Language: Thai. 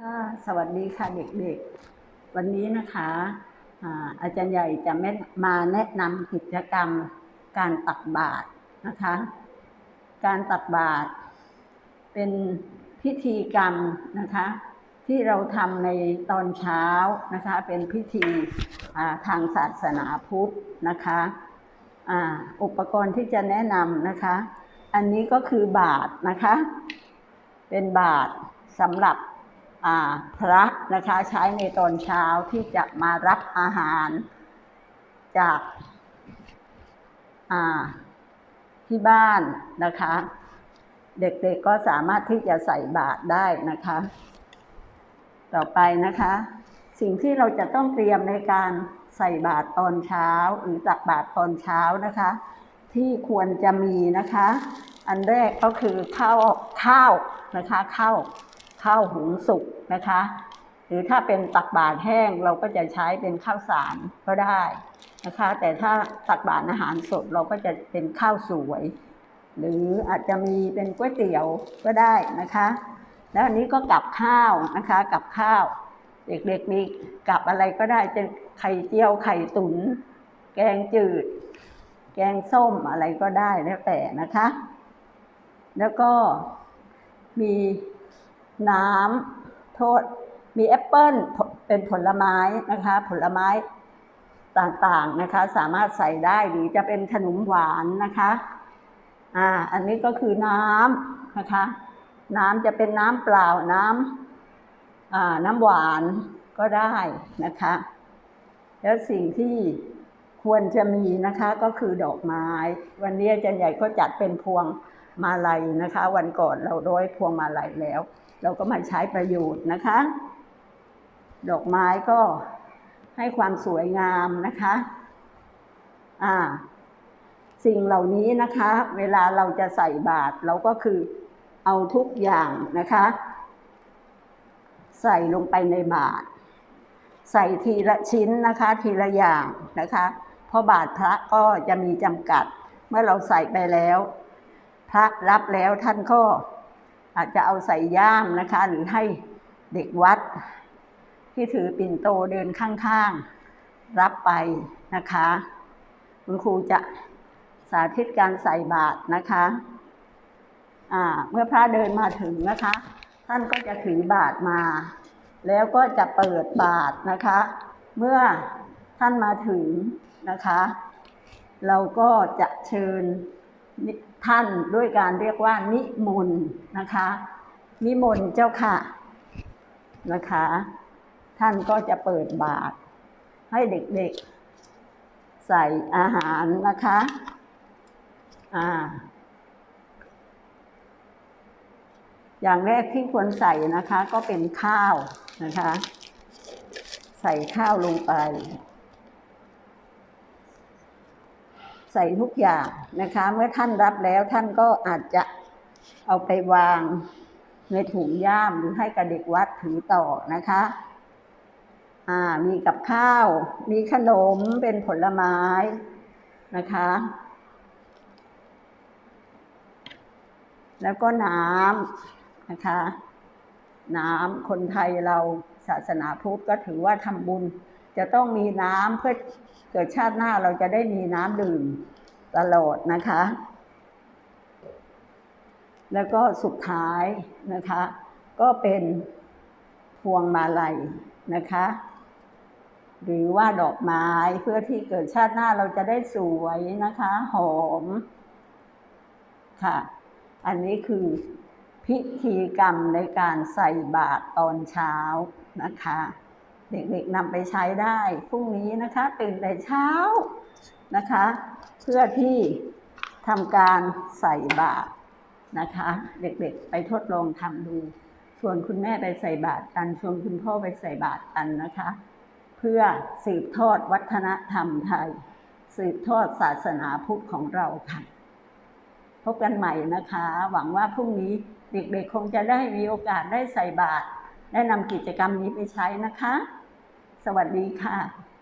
ค่ะสวัสดีค่ะเด็กๆ วันนี้นะคะอาจารย์ใหญ่จะมมาแนะนำกิจกรรมการตักบาตรนะคะ การตักบาตรเป็นพิธีกรรมนะคะ ที่เราทำในตอนเช้านะคะ เป็นพิธีาทางศาสนาพุทธนะคะอุปกรณ์ที่จะแนะนำนะคะ อันนี้ก็คือบาตรนะคะ เป็นบาตรสำหรับ พระนะคะใช้ในตอนเช้าที่จะมารับอาหารจากาที่บ้านนะคะ เด็กๆก็สามารถที่จะใส่บาตรได้นะคะ ต่อไปนะคะ สิ่งที่เราจะต้องเตรียมในการใส่บาตรตอนเช้า หรือตักบาตรตอนเช้านะคะ ที่ควรจะมีนะคะ อันแรกก็คือข้าวข้าวนะคะข้าว ข้าวหุงสุกนะคะ หรือถ้าเป็นตักบาตรแห้งเราก็จะใช้เป็นข้าวสารก็ได้นะคะ แต่ถ้าตักบาตรอาหารสดเราก็จะเป็นข้าวสวย หรืออาจจะมีเป็นก๋วยเตี๋ยวก็ได้นะคะ แล้วอันนี้ก็กับข้าวนะคะกับข้าว เด็กๆมีกับอะไรก็ได้จะไข่เจียวไข่ตุน๋นแกงจืด แกงส้มอะไรก็ได้แล้วแต่นะคะ แล้วก็มี น้ำโทษมีแอปเปิ้ลเป็นผลไม้นะคะ ผลไม้ต่างๆนะคะ สามารถใส่ได้หรือจะเป็นขนมหวานนะคะอ่าอันนี้ก็คือน้ำนะคะ น้ำจะเป็นน้ำเปล่าน้ำอ่าน้ำหวานก็ได้นะคะ แล้วสิ่งที่ควรจะมีนะคะก็คือดอกไม้ วันนี้อาจารย์ใหญ่ก็จัดเป็นพวงมาลัยนะคะ วันก่อนเราโร้อยพวงมาลัยแล้ว เราก็มาใช้ประโยชน์นะคะ ดอกไม้ก็ให้ความสวยงามนะคะอ่าสิ่งเหล่านี้นะคะ เวลาเราจะใส่บาตรเราก็คือเอาทุกอย่างนะคะ ใส่ลงไปในบาตรใส่ทีละชิ้นนะคะ ทีละอย่างนะคะ เพราะบาทพระก็จะมีจำกัด เมื่อเราใส่ไปแล้ว พระรับแล้วท่านก็ อาจจะเอาใส่ย่ามนะคะ หรือให้เด็กวัด ที่ถือปิ่นโตเดินข้างๆ รับไปนะคะ คุณครูจะสาธิตการใส่บาตรนะคะเมื่อพระเดินมาถึงนะคะ ท่านก็จะถือบาตรมา แล้วก็จะเปิดบาตรนะคะ เมื่อท่านมาถึงนะคะ เราก็จะเชิญ ท่านด้วยการเรียกว่านิมนต์นะคะ นิมนต์เจ้าค่ะนะคะ ท่านก็จะเปิดบาตรให้เด็กๆใส่อาหารนะคะอ่าอย่างแรกที่ควรใส่นะคะก็เป็นข้าวนะคะ ใส่ข้าวลงไป ใส่ทุกอย่างนะคะ เมื่อท่านรับแล้วท่านก็อาจจะเอาไปวางในถุงย่ามหรือให้กับเด็กวัดถือต่อนะคะอ่ามีกับข้าว มีขนมเป็นผลไม้นะคะ แล้วก็น้ำนะคะ น้ำคนไทยเราศาสนาพุทธก็ถือว่าทำบุญ จะต้องมีน้ำเพื่อเกิดชาติหน้าเราจะได้มีน้ำดื่มตลอดนะคะ แล้วก็สุดท้ายนะคะ ก็เป็นพวงมาลัยนะคะ หรือว่าดอกไม้เพื่อที่เกิดชาติหน้าเราจะได้สวยนะคะ หอมค่ะ อันนี้คือพิธีกรรมในการใส่บาตรตอนเช้านะคะ เด็กๆนำไปใช้ได้พรุ่งนี้นะคะตื่นแต่เช้านะคะ เพื่อที่ทำการใส่บาตรนะคะ เด็กๆไปทดลองทำดูชวนคุณแม่ไปใส่บาตรกันชวนคุณพ่อไปใส่บาตรกันนะคะ เพื่อสืบทอดวัฒนธรรมไทย สืบทอดศาสนาพุทธของเราค่ะ พบกันใหม่นะคะ หวังว่าพรุ่งนี้เด็กๆคงจะได้มีโอกาสได้ใส่บาตรได้นำกิจกรรมนี้ไปใช้นะคะ สวัสดีค่ะ